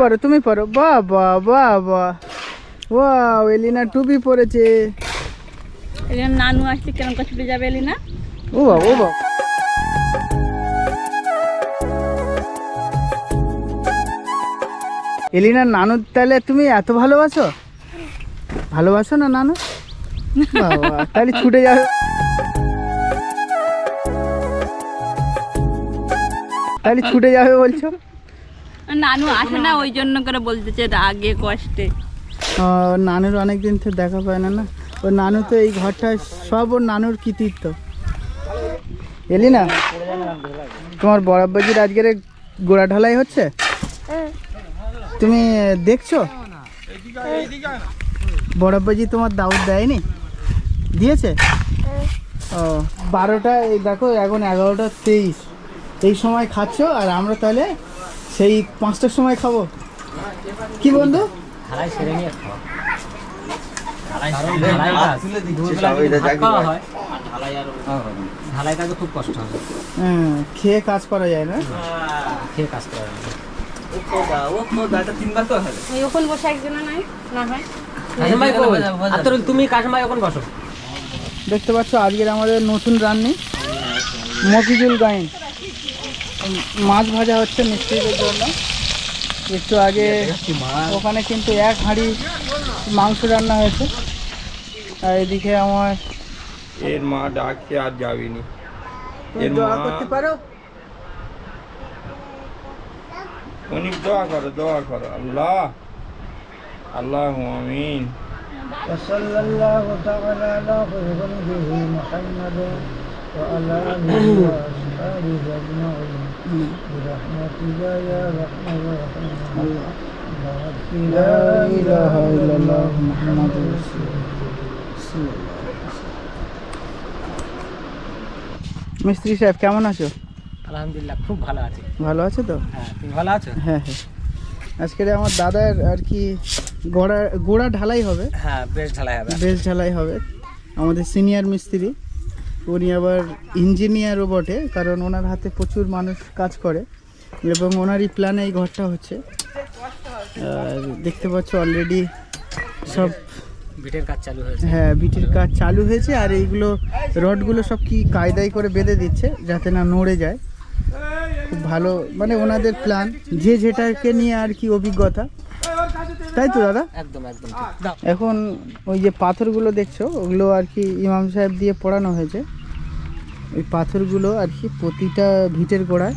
পরো তুমি পরো বাহ বাহ বাহ বাহ ওয়াও এলিনা টুপি পরেছে। এখানে নানু আসলে কেমন করে ছুটে যাবে এলি না ও বাবা ও বাবা। এলিনার নানু তাহলে তুমি এত ভালোবাসো? ভালোবাসো না নানু? তাহলে ছুটে যাবে। তাহলে ছুটে যাবে বলছো? নানু আসে না, ওই জন্য করে বলতেছে রাগে কষ্টে। নানুর অনেক দিন তো দেখা পায় না না? ও, নানু তো এই ঘরটা সব ওর নানুর কৃতিত্ব। এলি না? তোমার বরাব্বাজির আজকের গোড়া ঢালাই হচ্ছে? তুমি দেখছ? বরাব্বাজি তোমার দাউদ দেয়নি? দিয়েছে? ও বারোটা এই দেখো, এখন এগারোটা তেইশ। এই সময় খাচ্ছো, আর আমরা তাহলে সেই পাঁচটার সময় খাব? কি বন্ধু? খাওয়া হয় খুব কষ্ট হবে। হ্যাঁ খেয়ে কাজ করা যায় না? খেয়ে কাজ করা হয়। এখন বসো। দেখতে পাচ্ছ আজকের আমাদের নতুন রান্নি। মফিজুল গাইন মাছ ভাজা হচ্ছে মিস্ত্রিদের জন্য একটু আগে ওখানে কিন্তু এক হাঁড়ি মাংস রান্না হয়েছে আর এদিকে আমার এর মা ডাকছে আর যাবিনি তুমি এর দোয়া মা- করতে পারো অনেক দোয়া করো দোয়া করো আল্লাহ আল্লাহ আমিন وصلى الله تعالى على خير نبيه محمد وعلى آله وأصحابه أجمعين برحمتك يا أرحم الراحمين لا إله إلا الله محمد رسول মিস্ত্রি সাহেব কেমন আছো আলহামদুলিল্লাহ খুব ভালো আছি ভালো আছো তো হ্যাঁ তুমি ভালো আছো হ্যাঁ হ্যাঁ আজকে আমার দাদার আর কি গোড়া গোড়া ঢালাই হবে হ্যাঁ বেশ ঢালাই হবে বেশ ঢালাই হবে আমাদের সিনিয়র মিস্ত্রি উনি আবার ইঞ্জিনিয়ারও বটে কারণ ওনার হাতে প্রচুর মানুষ কাজ করে এবং ওনারই প্ল্যানে এই ঘরটা হচ্ছে। আর দেখতে পাচ্ছ অলরেডি সব বিটের কাজ চালু হয়েছে। হ্যাঁ বিটির কাজ চালু হয়েছে আর এইগুলো রডগুলো সব কি কায়দায় করে বেঁধে দিচ্ছে যাতে না নড়ে যায়। খুব ভালো মানে ওনাদের প্ল্যান যে যেটাকে নিয়ে আর কি অভিজ্ঞতা। তাই তো দাদা? একদম একদম। এখন ওই যে পাথরগুলো দেখছ ওগুলো আর কি ইমাম সাহেব দিয়ে পড়ানো হয়েছে। ওই পাথরগুলো আর কি প্রতিটা ভিটের গোড়ায়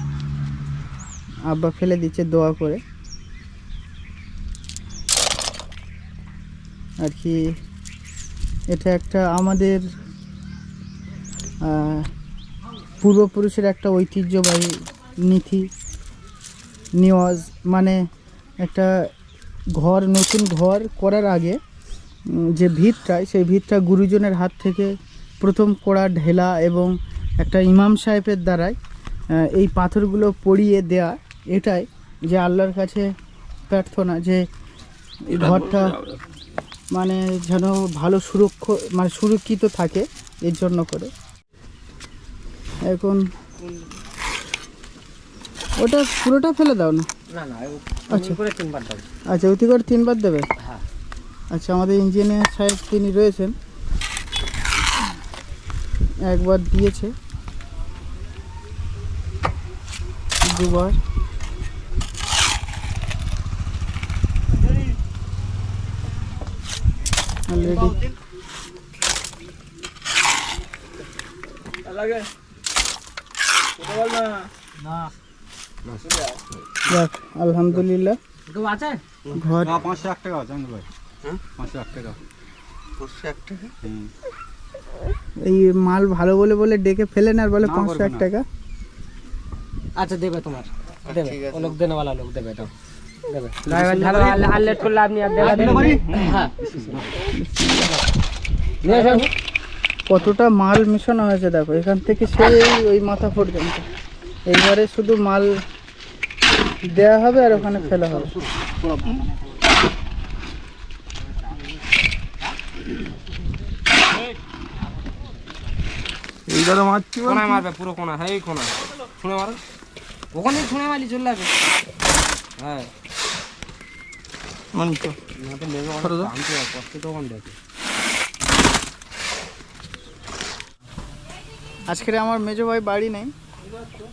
আব্বা ফেলে দিচ্ছে দোয়া করে। আর কি এটা একটা আমাদের পূর্বপুরুষের একটা ঐতিহ্যবাহী নীতি নিওয়াজ মানে একটা ঘর নতুন ঘর করার আগে যে ভিতটায় সেই ভিতটা গুরুজনের হাত থেকে প্রথম করা ঢেলা এবং একটা ইমাম সাহেবের দ্বারাই এই পাথরগুলো পড়িয়ে দেয়া এটাই যে আল্লাহর কাছে প্রার্থনা যে ঘরটা মানে যেন ভালো সুরক্ষ মানে সুরক্ষিত থাকে এর জন্য করে। এখন ওটা পুরোটা ফেলে দাও না। না না আচ্ছা। আচ্ছা করে তিনবার আচ্ছা অতি করে তিনবার দেবে? হ্যাঁ। আচ্ছা আমাদের ইঞ্জিনিয়ার সাহেব তিনি রয়েছেন। একবার দিয়েছে। দুবার। অলরেডি না। যাক আলহামদুলিল্লাহ। কেউ আছে? ঘর পাঁচশো এক টাকা আছে ভাই। পাঁচশো এক টাকা। এই মাল ভালো বলে বলে ডেকে ফেলেন আর বলে পাঁচশো এক টাকা? আচ্ছা দেবে তোমার। দেবে। ও লোক দেনেওয়ালা লোক দেবে দাও দেবে। আর লেট করলে আপনি আর দেবে হ্যাঁ। কতটা মাল মেশানো হয়েছে দেখো এখান থেকে সেই ওই মাথা পর্যন্ত। এইবারে শুধু মাল দেয়া হবে আর ওখানে ফেলা হবে। এইবারে মারছি। কোনায় মারবে? পুরো কোনা হ্যাঁ এই কোনা মারো। ওখানে ছুঁড়ে মারলি চলে যাবে। হ্যাঁ। তো। আজকের আমার মেজো ভাই বাড়ি নেই।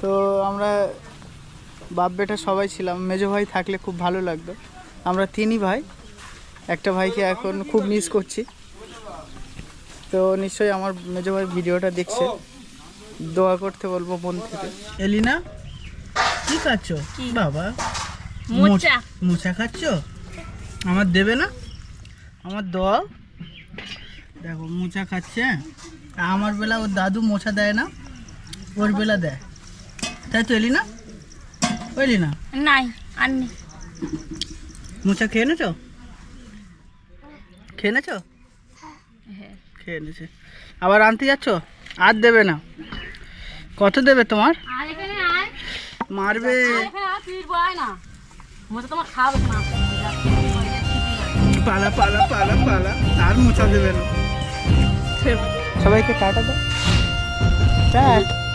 তো আমরা বাপ বেটা সবাই ছিলাম। মেজো ভাই থাকলে খুব ভালো লাগতো। আমরা তিনই ভাই। একটা ভাইকে এখন খুব মিস করছি। তো নিশ্চয়ই আমার মেজো ভাই ভিডিওটা দেখছে। দোয়া করতে বলব মন থেকে। এলিনা কি খাচ্ছ? বাবা মোচা। মোচা খাচ্ছ? আমার দেবে না? আমার দোয়া। দেখো মোচা খাচ্ছে। হ্যাঁ? আমার বেলা ওর দাদু মোচা দেয় না ওর বেলা দেয়। তাই তো এলি না? এলি না? নাই আর নেই মোচা খেয়ে নেছো খেয়ে নেছো হ্যাঁ। খেয়ে নেছে আবার আনতে যাচ্ছ? আর দেবে না। কত দেবে তোমার? মারবে। পালা পালা পালা পালা। আর মোচা দেবে না। সবাইকে টাটা দাও। টাটা।